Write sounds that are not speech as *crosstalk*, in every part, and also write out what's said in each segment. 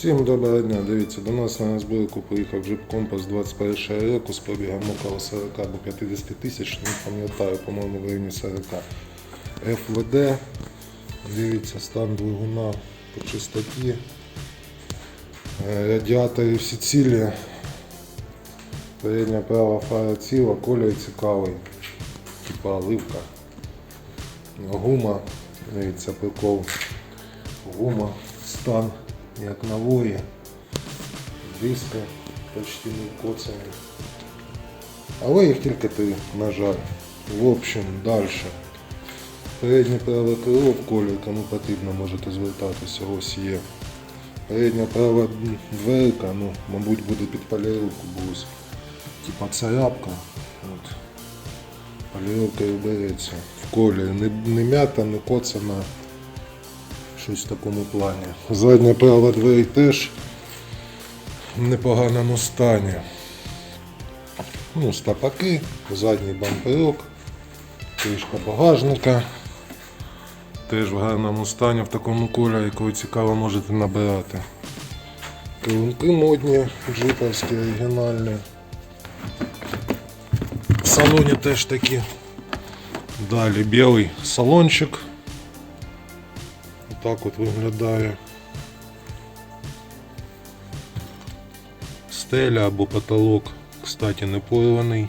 Всім доброго дня. Дивіться, до нас на збірку приїхав джип компас 21 року з пробігом около 40 або 50 тисяч, не пам'ятаю, по-моєму, в районі 40. ФВД. Дивіться, стан двигуна по чистоті. Е, Радіатори всі цілі. Передня права фара ціла, колір цікавий. Типа оливка. Гума. Дивіться, прикол. Гума, стан як нової. Диски почти не коцані. Але їх тільки три, на жаль. В общем, далі. Переднє праве крило в колір, кому потрібно, можете звертатися, ось є. Передня права дверка, ну, мабуть, буде під поліровку, бо ось типа царапка. От. Поліровка і береться в кольорі. Не, не м'ята, не коцана. Щось в такому плані. Задня права двері теж в непоганому стані. Ну, стопаки, задній бамперок, кришка багажника. Теж в гарному стані, в такому кольорі, коли цікаво можете набирати. Керунки модні, джиповські, оригінальні. В салоні теж такі. Далі білий салончик. Так от виглядає. Стеля або потолок, кстати, не порваний.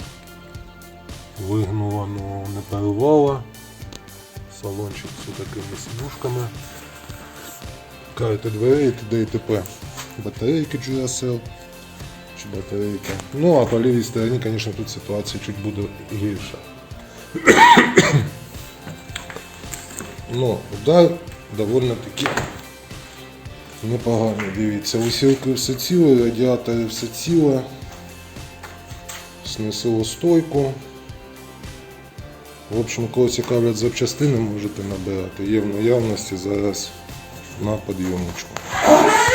Вигнувано не порвало. Салончик з такими сидушками. Карти дверей, т.д. і т.п. Батарейки Duracell. Чи батарейки. Ну а по лівій стороні, звісно, тут ситуація чуть буде гірша. *coughs* Ну, удар довольно таки непогано, Дивіться, усілки все ціле, радіатори все ціле. Снесло стойку. В общем, кого цікавлять запчастини, можете набирати. Є в наявності зараз на підйомничку.